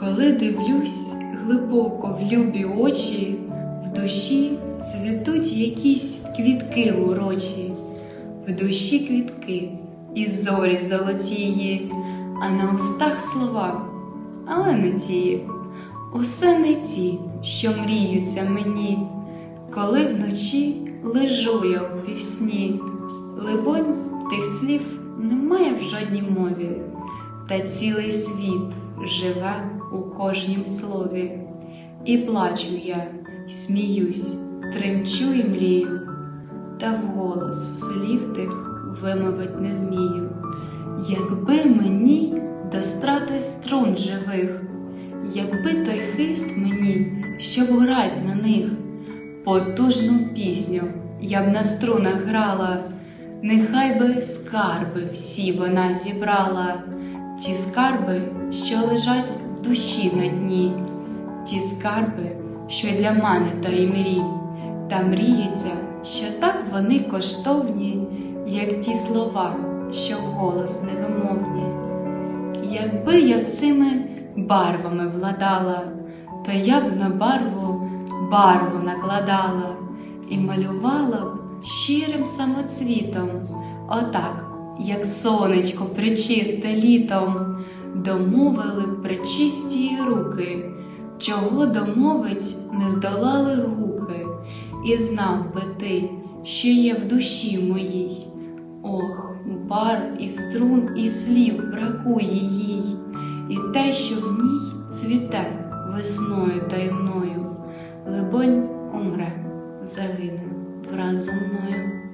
Коли дивлюсь глибоко в любі очі, в душі цвітуть якісь квітки урочі, в душі квітки і зорі золотії, а на устах слова, але не ті, усе не ті, що мріються мені, коли вночі лежу я у півсні, либонь, тих слів немає в жодній мові, та цілий світ живе у кожнім слові. І плачу я, й сміюсь, тремчу і млію, та вголос слів тих вимовить не вмію. Якби мені до страти струн живих, якби той хист мені, щоб грать на них, потужну пісню я б на струнах грала, нехай би скарби всі вона зібрала, ті скарби, що лежать душі на дні, ті скарби, що й для мене та й мрій, та мріється, що так вони коштовні, як ті слова, що вголос невимовні. Якби я цими барвами владала, то я б на барву барву накладала і малювала б щирим самоцвітом, отак, як сонечко причисте літом, домовили причисті руки, чого домовить не здолали гуки, і знав би ти, що є в душі моїй. Ох, бар і струн, і слів бракує їй, і те, що в ній цвіте весною таємною, либонь умре, загине враз мною.